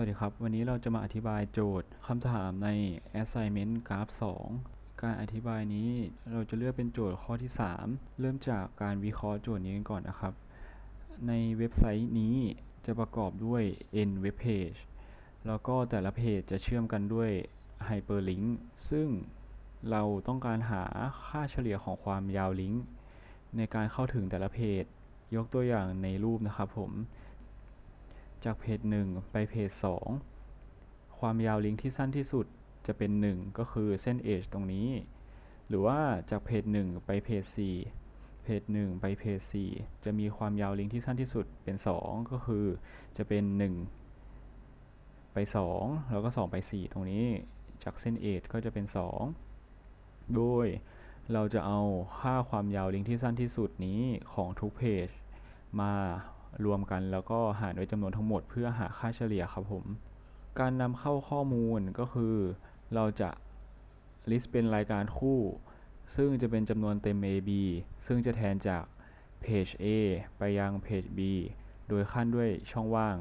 วัสดีครับ วันนี้เราจะมาอธิบายโจทย์คำถามใน assignment graph 2 การอธิบายนี้เราจะเลือกเป็นโจทย์ข้อที่ 3 เริ่มจากการวิเคราะห์โจทย์นี้กันก่อนนะครับ ในเว็บไซต์นี้จะประกอบด้วย n web page แล้วก็แต่ละเพจจะเชื่อมกันด้วย hyperlink ซึ่งเราต้องการหาค่าเฉลี่ยของความยาวลิงก์ในการเข้าถึงแต่ละเพจ ยกตัวอย่างในรูปนะครับผม จากเพจ 1 ไปเพจ 2 ความยาวลิงก์ที่สั้นที่สุดจะเป็น 1 ก็คือเส้น edge ตรงนี้ หรือว่าจากเพจ 1 ไปเพจ 4 เพจ 1 ไปเพจ 4 จะมีความยาวลิงก์ที่สั้นที่สุดเป็น 2 ก็คือจะเป็น 1 ไป 2 แล้วก็ 2 ไป 4 ตรงนี้ จากเส้น edge ก็จะเป็น 2 โดยเราจะเอาค่าความยาวลิงก์ที่สั้นที่สุดนี้ของทุกเพจมา รวมกันแล้วก็หารด้วยจำนวนทั้งหมดเพื่อหาค่าเฉลี่ยครับผม การนำเข้าข้อมูลก็คือ เราจะ list เป็นรายการคู่ ซึ่งจะเป็นจำนวนเต็ม A B ซึ่งจะแทนจากเพจ A ไปยังเพจ B โดยขั้นด้วยช่องว่าง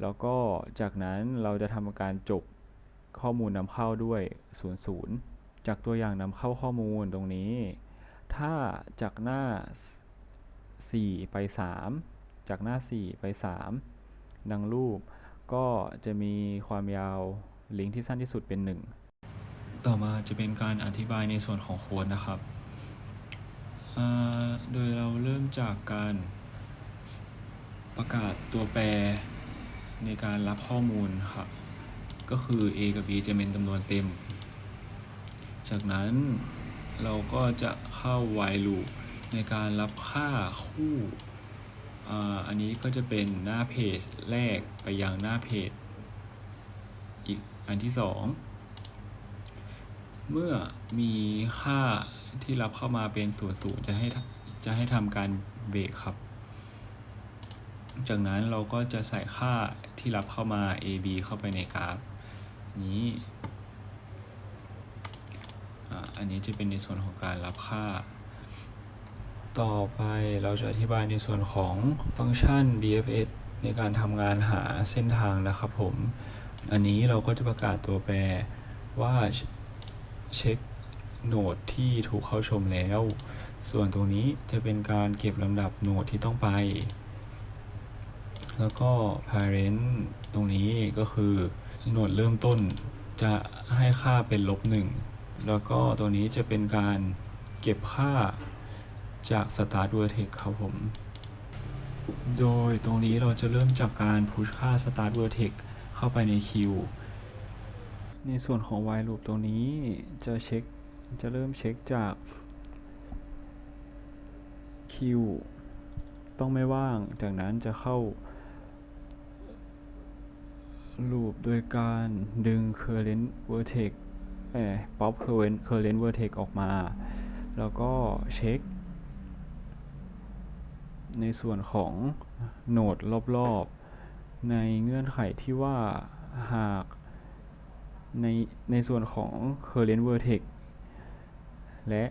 แล้วก็จากนั้นเราจะทำการจบข้อมูลนำเข้าด้วย 00 จากตัวอย่างนำเข้าข้อมูลตรงนี้ ถ้าจากหน้า 4 ไป 3 จากหน้า 4 ไป 3 ดังรูป ก็จะมีความยาวลิงก์ที่สั้นที่สุดเป็น 1 ต่อมาจะเป็นการอธิบายในส่วนของโค้ดนะครับ โดยเราเริ่มจากการประกาศตัวแปรในการรับข้อมูลครับก็คือ a กับ b จะเป็นจำนวนเต็ม จากนั้นเราก็จะเข้า while loop ในการรับค่าคู่ อันนี้ก็จะเป็นหน้าเพจแรกไปยังหน้าเพจอีกอันที่สองเมื่อมีค่าที่รับเข้ามาเป็นศูนย์ศูนย์จะให้จะให้ทำการเบรกครับ จากนั้นเราก็จะใส่ค่าที่รับเข้ามา a b เข้าไปในกราฟ นี้ อันนี้จะเป็นในส่วนของการรับค่า ต่อไปเราจะอธิบายในส่วนของฟังก์ชัน BFS ในการทำงานหาเส้นทางนะครับผม อันนี้เราก็จะประกาศตัวแปรว่าเช็คโหนดที่ถูกเข้าชมแล้ว ส่วนตรงนี้จะเป็นการเก็บลำดับโหนดที่ต้องไป แล้วก็ parent ตรงนี้ก็คือโหนดเริ่มต้นจะให้ค่าเป็นลบหนึ่งแล้วก็ตัวนี้จะเป็นการเก็บค่า จาก start vertex ครับผม โดยตรงนี้เราจะเริ่มจากการ push ค่า start vertex เข้าไปในคิว ในส่วนของ while loop ตรงนี้จะเช็ค จะเริ่มเช็คจากคิวต้องไม่ว่าง จากนั้นจะเข้า loop โดยการดึง current vertex เอ่อ pop current current vertex ออกมา แล้วก็เช็ค ในส่วนของโหนดรอบๆ ในเงื่อนไขที่ว่าหากในในส่วนของ current vertex และ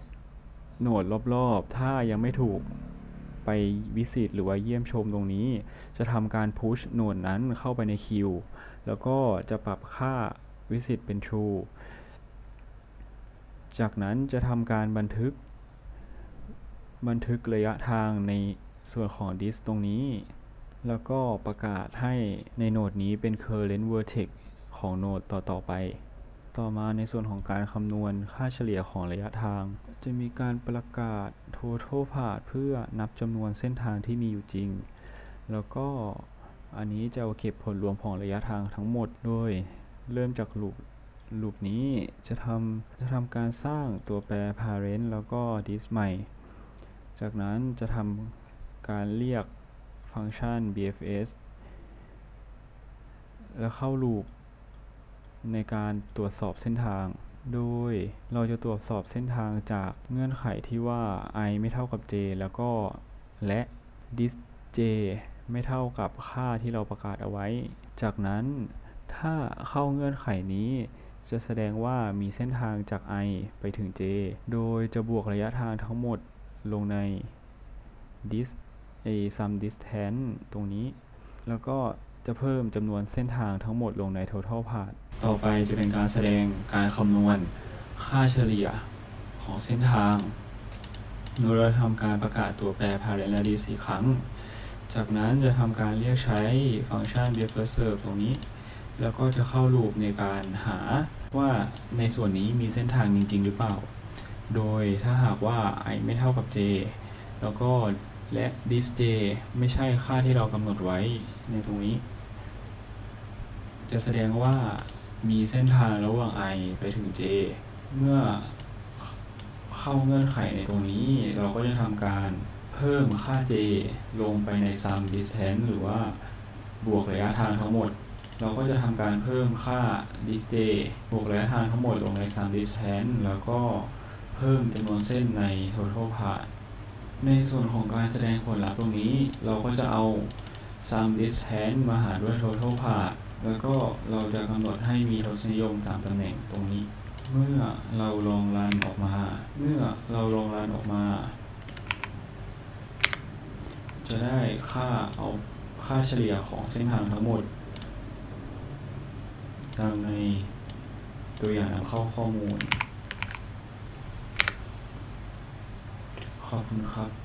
โหนดรอบๆ ถ้ายังไม่ถูกไปวิสิตหรือว่าเยี่ยมชมตรงนี้ จะทำการ push โหนดนั้นเข้าไปในคิว แล้วก็จะปรับค่าวิสิตเป็น true จากนั้นจะทำการบันทึก บันทึกระยะทางใน ส่วนของ disk ตรงนี้ แล้วก็ประกาศให้ในโนดนี้เป็น current vertex ของโนดต่อๆไป ต่อมาในส่วนของการคำนวณค่าเฉลี่ยของระยะทาง จะมีการประกาศ total path เพื่อนับจำนวนเส้นทางที่มีอยู่จริง แล้วก็อันนี้จะเเก็บผลรวมของระยะทางทั้งหมดโดยเริ่มจากลูปลูปนี้จะทำจะทำการสร้างตัวแปร parent แล้วก็ dis ใหม่ จากนั้นจะทำ การเรียกฟังก์ชัน bfs แล้วเข้าลูปในการตรวจสอบเส้นทาง โดยเราจะตรวจสอบเส้นทางจากเงื่อนไขที่ว่า i ไม่เท่ากับ j แล้วก็และ dis j ไม่เท่ากับค่าที่เราประกาศเอาไว้ จากนั้นถ้าเข้าเงื่อนไขนี้ จะแสดงว่ามีเส้นทางจาก i ไปถึง j โดยจะบวกระยะทางทั้งหมดลงใน dis ไอ้ sum distance ตรงนี้ แล้วก็จะเพิ่มจำนวนเส้นทางทั้งหมดลงใน total path ต่อไปจะเป็นการแสดงการคำนวณค่าเฉลี่ยของเส้นทาง โดยเราทำการประกาศตัวแปร parent และ d 4ครั้ง จากนั้นจะทำการเรียกใช้ฟังก์ชัน buffer serve ตรงนี้ แล้วก็จะเข้าลูปในการหาว่าในส่วนนี้มีเส้นทางจริง ๆ หรือเปล่า โดยถ้าหากว่า i ไม่เท่ากับ j แล้วก็ และ this j ไม่ใช่ค่าที่เรากำหนดไว้ในตรงนี้ จะแสดงว่ามีเส้นทางระหว่าง i ไปถึง j เมื่อเข้าเงื่อนไขในตรงนี้ เราก็จะทำการเพิ่มค่า j ลงไปใน sum distance หรือว่าบวกระยะทางทั้งหมด เราก็จะทำการเพิ่มค่า this j บวกระยะทางทั้งหมดลงใน sum distance แล้วก็เพิ่มจำนวนเส้นใน total path ในส่วนของการแสดงผลลัพธ์ตรงนี้ เราก็จะเอา sum distance มาหารด้วย total path แล้วก็เราจะกำหนดให้มีทศนิยม 3ตำแหน่งตรงนี้ เมื่อเราลองรันออกมา เมื่อเราลองรันออกมา จะได้ค่าเอาค่าเฉลี่ยของเส้นทางทั้งหมด ตามในตัวอย่างนำเข้าข้อมูล ขอบคุณครับ